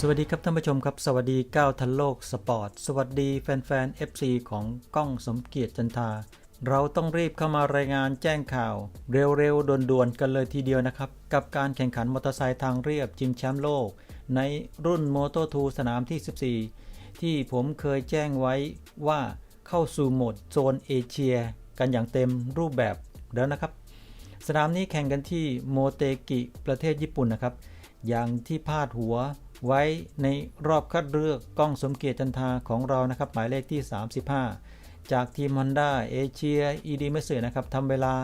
สวัสดีครับท่านผู้ชมครับ สวัสดี9ทันโลกสปอร์ต สวัสดีแฟนๆ FC ของก้องสมเกียรติจันทา เราต้องรีบเข้ามารายงานแจ้งข่าว เร็วๆด่วนๆกันเลยทีเดียวนะครับ กับการแข่งขันมอเตอร์ไซค์ทางเรียบชิงแชมป์โลก ในรุ่นโมโต2สนามที่ 14 ที่ผมเคยแจ้งไว้ว่าเข้าสู่โหมดโซนเอเชีย กันอย่างเต็มรูปแบบแล้วนะครับ สนามนี้แข่งกันที่โมเตกิประเทศญี่ปุ่นนะครับ อย่างที่พาดหัวไว้ในรอบคัดเลือกกล้องสมเกียรติจันทาของเรานะครับ หมายเลขที่ 35 จากทีม Honda เอเชียอีดีเมสเซนะครับทำเวลา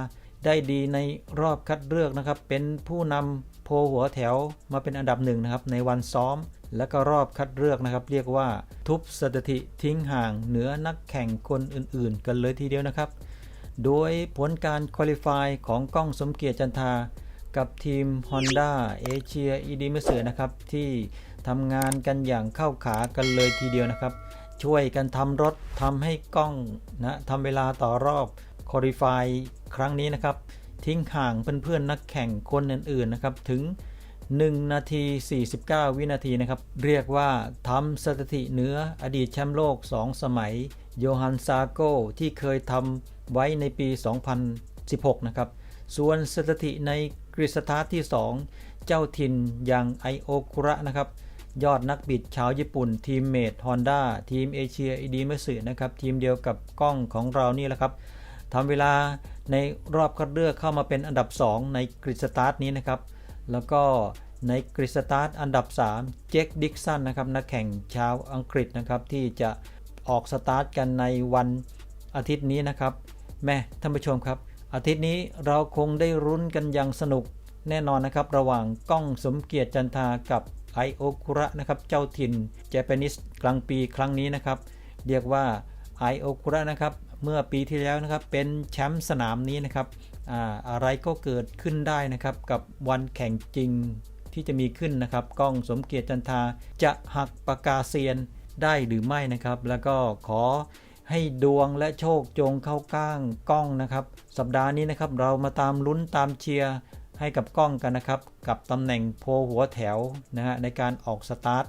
ได้ดีในรอบคัดเลือกนะครับ เป็นผู้นำโพหัวแถวมาเป็นอันดับหนึ่งนะครับ ในวันซ้อม และก็รอบคัดเลือกนะครับ เรียกว่าทุบสถิติทิ้งห่างเหนือนักแข่งคนอื่นๆ กันเลยทีเดียวนะครับ โดยผลการคุริฟายของกล้องสมเกียรติจันทา กับทีม Honda เอเชียอีดีเมเสือนะครับ ที่ทำงานกันอย่างเข้าขากันเลยทีเดียวนะครับ ช่วยกันทำรถทำให้กล้องนะทำเวลาต่อรอบคุริฟายครั้งนี้นะครับ ทิ้งห่างเพื่อนๆนักแข่งคนอื่นๆนะครับ ถึง 1 นาที 49 วินาทีนะครับ เรียกว่าทำสถิติเหนืออดีตแชมป์โลก 2 สมัย โยฮันซาโกที่เคยทำไว้ในปี 2016 นะครับ ส่วนสถิติใน กริสตาร์ทที่ 2 เจ้าถิ่นอย่างไอโอคุระนะครับ ยอดนักบิดชาวญี่ปุ่น ทีมเมดฮอนด้าทีมเอเชียอีดีเมสึนะครับ ทีมเดียวกับกล้องของเรานี่แหละครับทำเวลาในรอบคัดเลือกเข้ามาเป็นอันดับ 2 ในกริสตาร์ทนี้นะครับ แล้วก็ในกริสตาร์ทอันดับ 3 เจคดิกสันนะครับนักแข่งชาวอังกฤษนะครับที่จะออกสตาร์ทกันในวันอาทิตย์นี้นะครับ แม่ท่านผู้ชมครับ อาทิตย์นี้เราคงได้รุ้นกันอย่างสนุกแน่นอนนะครับ ระหว่างก้องสมเกียรติจันทากับไอโอคุระนะครับ เจ้าถิ่นเจแปนิสกลางปีครั้งนี้นะครับ เรียกว่าไอโอคุระนะครับ เมื่อปีที่แล้วนะครับ เป็นแชมป์สนามนี้นะครับออะไรก็เกิดขึ้นได้นะครับ กับวันแข่งจริงที่จะมีขึ้นนะครับ ก้องสมเกียรติจันทาจะหักปากกาเซียนได้หรือไม่นะครับ แล้วก็ขอ ให้ดวงและโชคจงเข้าก้างกล้องนะครับ สัปดาห์นี้นะครับเรามาตามลุ้นตามเชียร์ให้กับกล้องกันนะครับ กับตำแหน่งโพหัวแถวนะฮะในการออกสตาร์ท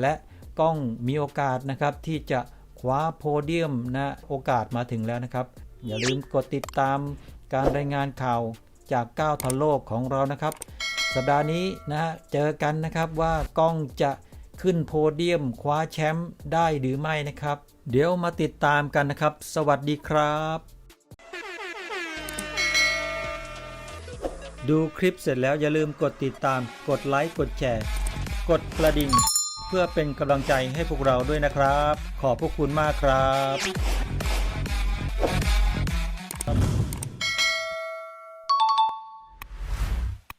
และกล้องมีโอกาสนะครับที่จะคว้าโพเดียมนะโอกาสมาถึงแล้วนะครับ อย่าลืมกดติดตามการรายงานข่าวจาก9ทันโลกของเรานะครับ สัปดาห์นี้นะฮะเจอกันนะครับว่ากล้องจะ ขึ้นโพเดียมคว้าแชมป์ได้หรือไม่นะครับ เดี๋ยวมาติดตามกันนะครับ สวัสดีครับ ดูคลิปเสร็จแล้วอย่าลืมกดติดตาม กดไลค์ กดแชร์ กดกระดิ่ง เพื่อเป็นกำลังใจให้พวกเราด้วยนะครับ ขอบพระคุณมากครับ